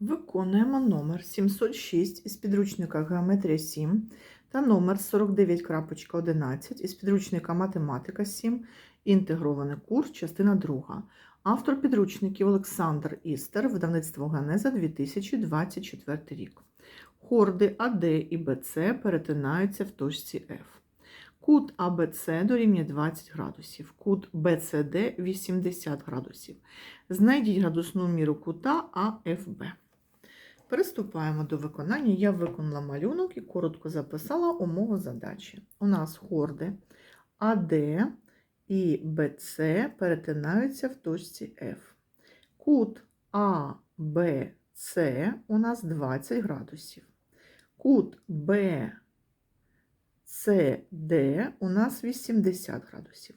Виконуємо номер 706 із підручника Геометрія 7 та номер 49.11 із підручника Математика 7, інтегрований курс, частина 2. Автор підручників Олександр Істер, видавництво Генеза 2024 рік. Хорди АД і БЦ перетинаються в точці F. Кут АБЦ дорівнює 20 градусів, кут БЦД 80 градусів. Знайдіть градусну міру кута АФБ. Приступаємо до виконання. Я виконала малюнок і коротко записала умову задачі. У нас хорди АД і БЦ перетинаються в точці F. Кут АБЦ у нас 20 градусів. Кут БЦД у нас 80 градусів.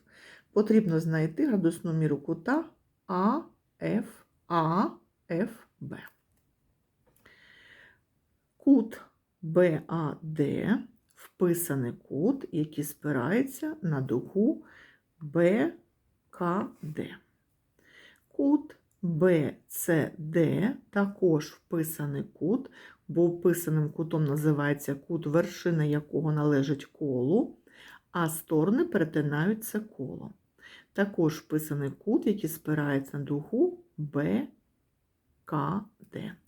Потрібно знайти градусну міру кута АФ, АФБ. Кут БАД вписаний кут, який спирається на дугу БКД. Кут БЦД також вписаний кут, бо вписаним кутом називається кут, вершина якого належить колу, а сторони перетинаються колом. Також вписаний кут, який спирається на дугу БКД.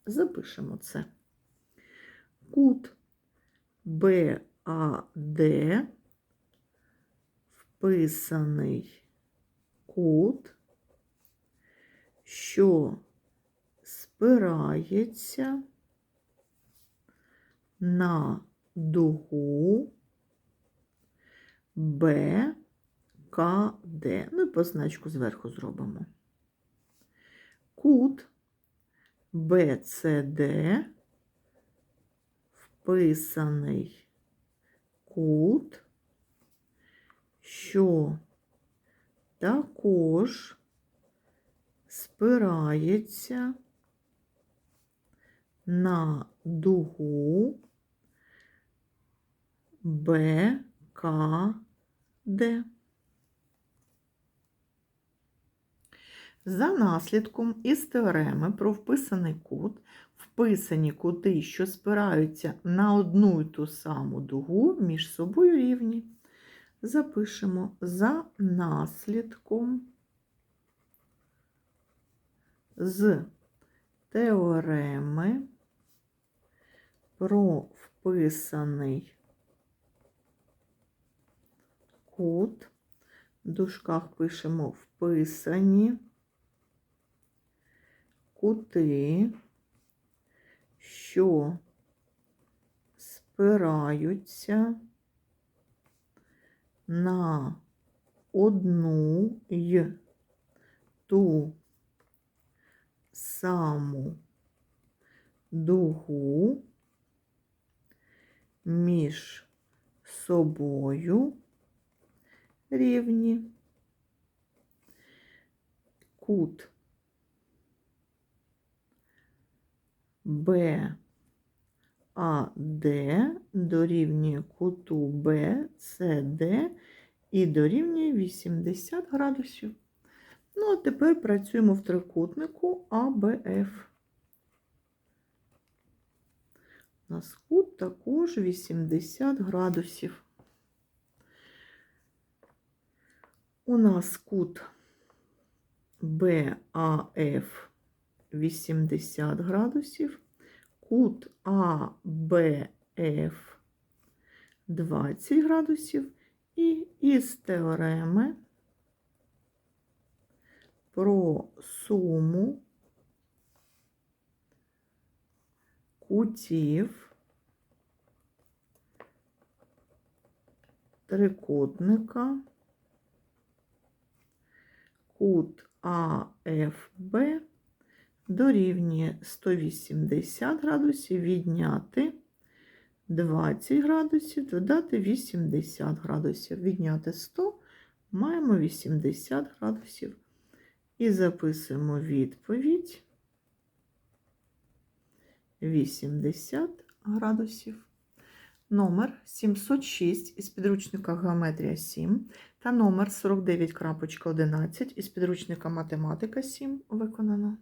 Запишемо це. Кут БАД вписаний кут, що спирається на дугу БКД. Ну і позначку зверху зробимо. Кут БЦД вписаний кут, що також спирається на дугу БКД. За наслідком із теореми про вписаний кут, вписані кути, що спираються на одну й ту саму дугу, між собою рівні. Запишемо за наслідком з теореми про вписаний кут. В дужках пишемо вписані кути, що спираються на одну й ту саму дугу між собою рівні. Кут БАД дорівнює куту БЦД і дорівнює 80 градусів. Ну, а тепер працюємо в трикутнику АБФ. У нас кут також 80 градусів. У нас кут БАФ 80 градусів, кут АБФ 20 градусів, і із теореми про суму кутів трикутника кут АФБ дорівнює 180 градусів, відняти 20 градусів, додати 80 градусів. Відняти 100, маємо 80 градусів. І записуємо відповідь 80 градусів. Номер 706 із підручника Геометрія 7 та номер 49.11 із підручника Математика 7 виконано.